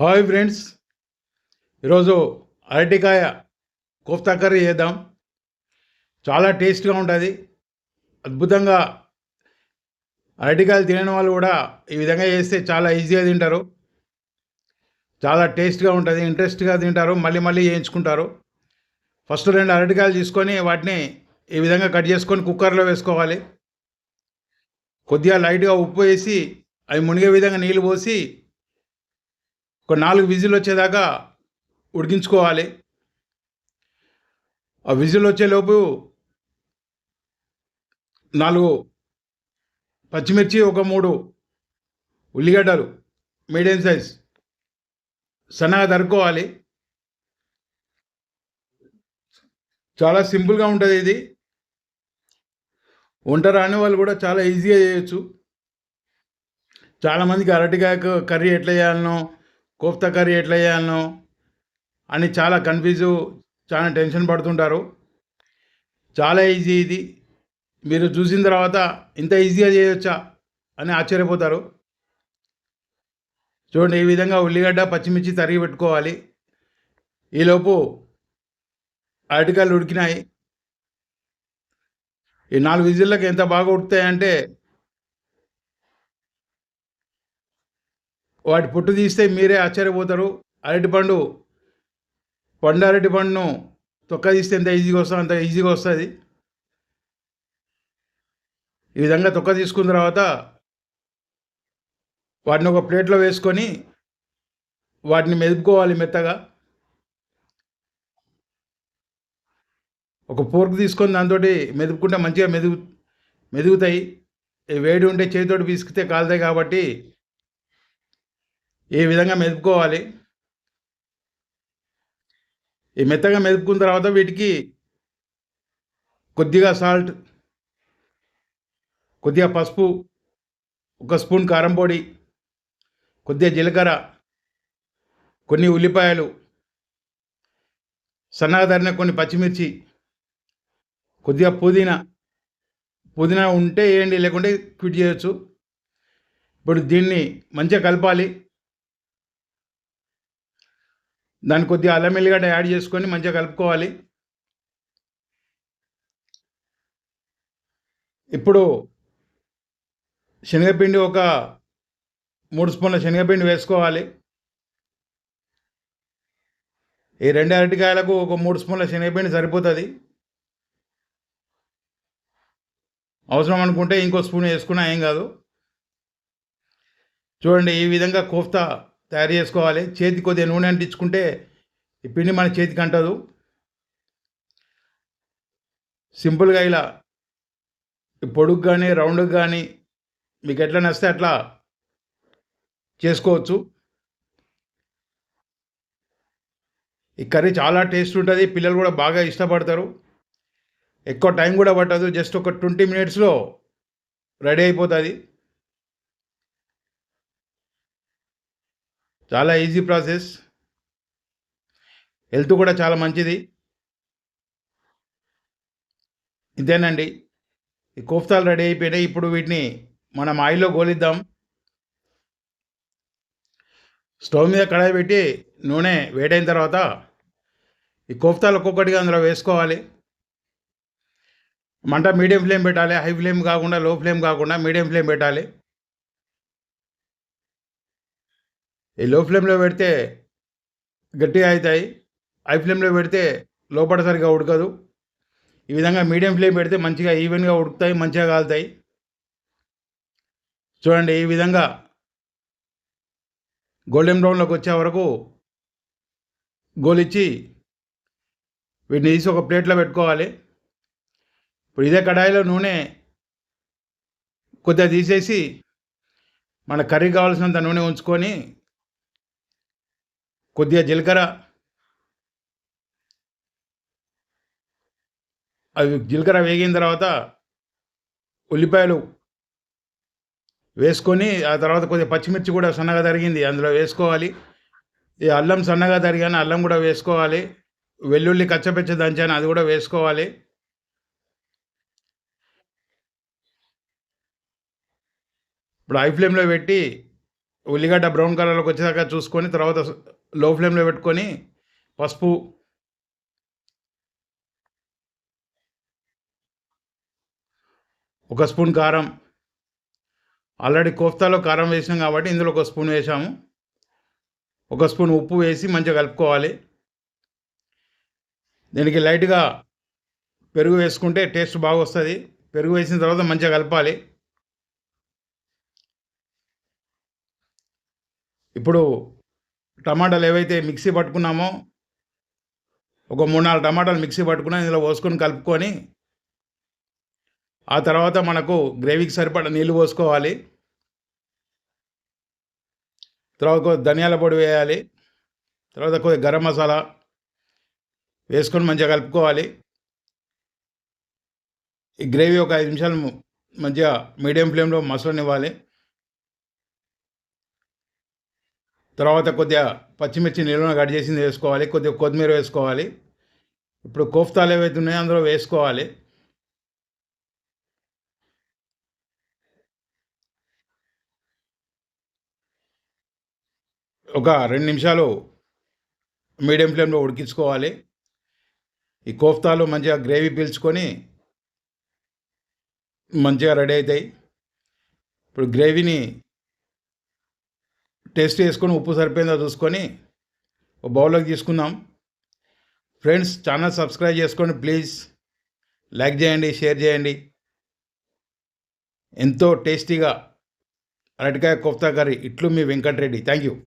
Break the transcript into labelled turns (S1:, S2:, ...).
S1: Hi friends. ఈరోజు అరటికాయ kofta curry చేద్దాం. చాలా టేస్ట్గా ఉంటుంది. అద్భుతంగా అరటికాయలు తినని వాళ్ళు కూడా ఈ విధంగా చేస్తే చాలా ఈజీగా తింటారు. చాలా టేస్ట్గా ఉంటుంది ఇంట్రెస్ట్గా తింటారు మళ్ళీ మళ్ళీ చేయించుకుంటారు. ఫస్ట్ రెండు అరటికాయలు తీసుకొని వాటిని ఈ విధంగా కట్ చేసుకొని కుక్కర్లో వేసుకోవాలి. కొద్దిగా లైట్గా ఉప్పు వేసి అవి మునిగే విధంగా నీళ్ళు పోసి ఒక నాలుగు విజిల్ వచ్చేదాకా ఉడికించుకోవాలి. ఆ విజిల్ వచ్చేలోపు నాలుగు పచ్చిమిర్చి ఒక మూడు ఉల్లిగడ్డలు మీడియం సైజ్ సన్నగా తరుక్కోవాలి. చాలా సింపుల్గా ఉంటుంది ఇది. వంట రాని వాళ్ళు కూడా చాలా ఈజీగా చేయొచ్చు. చాలామందికి అరటికాయ కర్రీ ఎట్లా చేయాలనో కోఫ్తా కర్రీ ఎట్లా చేయాలనో అని చాలా కన్ఫ్యూజు చాలా టెన్షన్ పడుతుంటారు. చాలా ఈజీ ఇది. మీరు చూసిన తర్వాత ఇంత ఈజీగా చేయొచ్చా అని ఆశ్చర్యపోతారు. చూడండి ఈ విధంగా ఉల్లిగడ్డ పచ్చిమిర్చి తరిగి పెట్టుకోవాలి. ఈలోపు అరటికాయలు ఉడికినాయి. ఈ నాలుగు విజిల్లకు ఎంత బాగా ఉడుకుతాయంటే వాటి పొట్టు తీస్తే మీరే ఆశ్చర్యపోతారు. అరటిపండు పండు అరటిపండును తొక్క తీస్తే ఎంత ఈజీగా వస్తుంది అంత ఈజీగా వస్తుంది. ఈ విధంగా తొక్క తీసుకున్న తర్వాత వాటిని ఒక ప్లేట్లో వేసుకొని వాటిని మెదుపుకోవాలి మెత్తగా. ఒక పోర్క్ తీసుకొని దాంతో మెదుపుకుంటే మంచిగా మెదుగు మెదుగుతాయి. వేడి ఉంటే చేతితోటి పిసికితే కాలుతాయి కాబట్టి ఏ విధంగా మెదుపుకోవాలి? ఈ మెత్తగా మెదుపుకున్న తర్వాత వీటికి కొద్దిగా సాల్ట్ కొద్దిగా పసుపు ఒక స్పూన్ కారం పొడి కొద్దిగా జీలకర్ర కొన్ని ఉల్లిపాయలు సన్నగా తరిగిన కొన్ని పచ్చిమిర్చి కొద్దిగా పుదీనా. పుదీనా ఉంటే వేయండి లేకుంటే క్విట్ చేయొచ్చు. ఇప్పుడు దీన్ని మంచిగా కలపాలి. దాన్ని కొద్దిగా అల్లం ఎల్లిగడ్డ యాడ్ చేసుకొని మంచిగా కలుపుకోవాలి. ఇప్పుడు శనగపిండి ఒక మూడు స్పూన్ల శనగపిండి వేసుకోవాలి. ఈ రెండు అరటికాయలకు ఒక మూడు స్పూన్ల శనగపిండి సరిపోతుంది. అవసరం అనుకుంటే ఇంకో స్పూన్ వేసుకున్నా ఏం కాదు. చూడండి ఈ విధంగా కోఫ్తా తయారు చేసుకోవాలి. చేతి కొద్దిగా నూనె అంటించుకుంటే ఈ పిండి మన చేతికి అంటదు. సింపుల్గా ఇలా పొడుగు కానీ రౌండ్కి కానీ మీకు ఎట్లా నచ్చితే అట్లా చేసుకోవచ్చు. ఈ కర్రీ చాలా టేస్ట్ ఉంటుంది. పిల్లలు కూడా బాగా ఇష్టపడతారు. ఎక్కువ టైం కూడా పట్టదు. జస్ట్ ఒక ట్వంటీ మినిట్స్లో రెడీ అయిపోతుంది. చాలా ఈజీ ప్రాసెస్ హెల్త్ కూడా చాలా మంచిది. ఇదేనండి ఈ కోఫ్తాలు రెడీ అయిపోయినాయి. ఇప్పుడు వీటిని మనం ఆయిల్లో గోలిద్దాం. స్టవ్ మీద కడాయి పెట్టి నూనె వేడైన తర్వాత ఈ కోఫ్తాలు ఒక్కొక్కటిగా అందులో వేసుకోవాలి. మంట మీడియం ఫ్లేమ్ పెట్టాలి. హై ఫ్లేమ్ కాకుండా లో ఫ్లేమ్ కాకుండా మీడియం ఫ్లేమ్ పెట్టాలి. ఈ లో ఫ్లేమ్లో పెడితే గట్టిగా అవుతాయి. హై ఫ్లేమ్లో పెడితే లోపల సరిగా ఉడకదు. ఈ విధంగా మీడియం ఫ్లేమ్ పెడితే మంచిగా ఈవెన్గా ఉడుకుతాయి మంచిగా కాలుతాయి. చూడండి ఈ విధంగా గోల్డెన్ బ్రౌన్లోకి వచ్చే వరకు గోలిచ్చి వీటిని తీసి ఒక ప్లేట్లో పెట్టుకోవాలి. ఇప్పుడు ఇదే కడాయిలో నూనె కొద్దిగా తీసేసి మన కర్రీ కావాల్సినంత నూనె ఉంచుకొని కొద్దిగా జీలకర్ర. అవి జీలకర్ర వేగిన తర్వాత ఉల్లిపాయలు వేసుకొని ఆ తర్వాత కొద్దిగా పచ్చిమిర్చి కూడా సన్నగా తరిగింది. అందులో వేసుకోవాలి. ఈ అల్లం సన్నగా తరిగాను అల్లం కూడా వేసుకోవాలి. వెల్లుల్లి కచ్చపెచ్చ దంచాను అది కూడా వేసుకోవాలి. ఇప్పుడు హై ఫ్లేమ్లో పెట్టి ఉల్లిగడ్డ బ్రౌన్ కలర్లోకి వచ్చేదాకా చూసుకొని తర్వాత లో ఫ్లేమ్లో పెట్టుకొని పసుపు ఒక స్పూన్ కారం. ఆల్రెడీ కోఫ్తాలో కారం వేసినాం కాబట్టి ఇందులో ఒక స్పూన్ వేసాము ఒక స్పూన్ ఉప్పు వేసి మంచిగా కలుపుకోవాలి. దీనికి లైట్గా పెరుగు వేసుకుంటే టేస్ట్ బాగా వస్తుంది పెరుగు వేసిన తర్వాత మంచిగా కలపాలి. ఇప్పుడు టమాటాలు ఏవైతే మిక్సీ పట్టుకున్నామో ఒక మూడు నాలుగు టమాటాలు మిక్సీ పట్టుకున్నా ఇందులో పోసుకొని కలుపుకొని ఆ తర్వాత మనకు గ్రేవీకి సరిపడ నీళ్ళు పోసుకోవాలి. తర్వాత ధనియాల పొడి వేయాలి. తర్వాత కొద్దిగా గరం మసాలా వేసుకొని మంచిగా కలుపుకోవాలి. ఈ గ్రేవీ ఒక ఐదు నిమిషాలు మంచిగా మీడియం ఫ్లేమ్లో మసలనివ్వాలి. తర్వాత కొద్దిగా పచ్చిమిర్చి నిలువ కట్ చేసింది వేసుకోవాలి కొద్దిగా కొత్తిమీర వేసుకోవాలి. ఇప్పుడు కోఫ్తాలు ఏవైతే ఉన్నాయో అందులో వేసుకోవాలి. ఒక రెండు నిమిషాలు మీడియం ఫ్లేమ్లో ఉడికించుకోవాలి. ఈ కోఫ్తాలు మంచిగా గ్రేవీ పీల్చుకొని మంచిగా రెడీ అవుతాయి. ఇప్పుడు గ్రేవీని టేస్ట్ చేసుకొని ఉప్పు సరిపోయిందో చూసుకొని ఒక బౌల్లోకి తీసుకుందాం. ఫ్రెండ్స్ ఛానల్ సబ్స్క్రైబ్ చేసుకోండి ప్లీజ్. లైక్ చేయండి షేర్ చేయండి. ఎంతో టేస్టీగా అరటికాయ కోఫ్తా కర్రీ ఇట్లు మీ వెంకటరెడ్డి. Thank you.